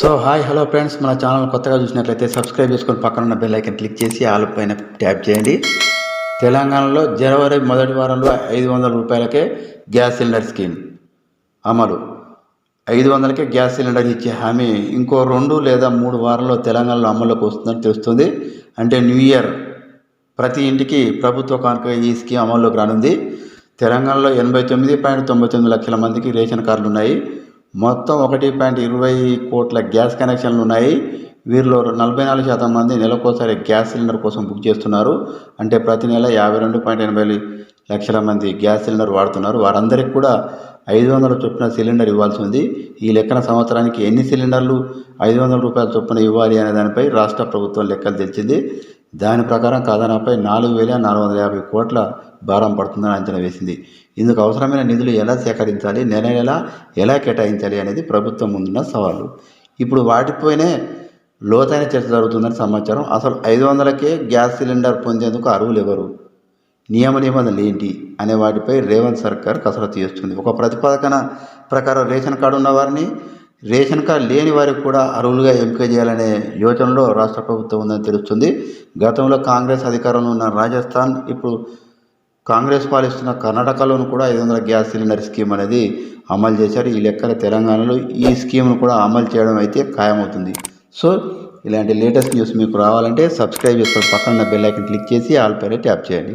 So hi hello friends మన channel కొత్తగా చూసినట్లయితే సబ్స్క్రైబ్ చేసుకొని పక్కన ఉన్న బెల్ ఐకన్ క్లిక్ చేసి ఆల్ పైన ట్యాప్ చేయండి. తెలంగాణలో జనవరి మొదటి వారంలో ఐదు వందల రూపాయలకే గ్యాస్ సిలిండర్ స్కీమ్ అమలు. ఐదు వందలకే గ్యాస్ సిలిండర్ ఇచ్చే హామీ ఇంకో రెండు లేదా మూడు వారాల్లో తెలంగాణలో అమల్లోకి వస్తుందని తెలుస్తుంది. అంటే న్యూ ఇయర్ ప్రతి ఇంటికి ప్రభుత్వ కానుక ఈ స్కీమ్ అమల్లోకి రానుంది. తెలంగాణలో ఎనభై తొమ్మిది పాయింట్ తొంభై తొమ్మిది లక్షల మందికి రేషన్ కార్డులు ఉన్నాయి మొత్తం ఒకటి పాయింట్ ఇరవై కోట్ల గ్యాస్ కనెక్షన్లు ఉన్నాయి. వీరిలో నలభై నాలుగు శాతం మంది నెలకోసారి గ్యాస్ సిలిండర్ కోసం బుక్ చేస్తున్నారు. అంటే ప్రతి నెల యాభై రెండు పాయింట్ ఎనభై లక్షల మంది గ్యాస్ సిలిండర్ వాడుతున్నారు. వారందరికీ కూడా ఐదు వందల చొప్పున సిలిండర్ ఇవ్వాల్సి ఉంది. ఈ లెక్కన సంవత్సరానికి ఎన్ని సిలిండర్లు ఐదు వందల రూపాయల చొప్పున ఇవ్వాలి అనే దానిపై రాష్ట్ర ప్రభుత్వం లెక్కలు తెచ్చింది దాని ప్రకారం ఖజానాపై నాలుగు వేల నాలుగు వందల యాభై కోట్ల భారం పడుతుందని అంచనా వేసింది. ఇందుకు అవసరమైన నిధులు ఎలా సేకరించాలి? నెల నెల ఎలా కేటాయించాలి అనేది ప్రభుత్వం ముందున్న సవాళ్ళు ఇప్పుడు వాటిపైనే లోతైన చర్చ జరుగుతుందని సమాచారం. అసలు ఐదు వందలకే గ్యాస్ సిలిండర్ పొందేందుకు అర్హులు ఎవరు? నియమ నిబంధనలు ఏంటి? అనే వాటిపై రేవంత్ సర్కార్ కసరత్తు చేస్తుంది. ఒక ప్రతిపాదన ప్రకారం రేషన్ కార్డు ఉన్న వారిని రేషన్ కార్డు లేని వారికి కూడా అర్హులుగా ఎంపిక చేయాలనే యోచనలో రాష్ట్ర ప్రభుత్వం ఉందని తెలుస్తుంది. గతంలో కాంగ్రెస్ అధికారంలో ఉన్న రాజస్థాన్ ఇప్పుడు కాంగ్రెస్ పాలిస్తున్న కర్ణాటకలోను కూడా ఐదు వందల గ్యాస్ సిలిండర్ స్కీమ్ అనేది అమలు చేశారు. ఈ లెక్కన తెలంగాణలో ఈ స్కీమ్ను కూడా అమలు చేయడం అయితే ఖాయమవుతుంది. సో ఇలాంటి లేటెస్ట్ న్యూస్ మీకు రావాలంటే సబ్స్క్రైబ్ చేసుకొని పక్కన బెల్ ఐకన్ క్లిక్ చేసి ఆల్ పైన ట్యాప్ చేయండి.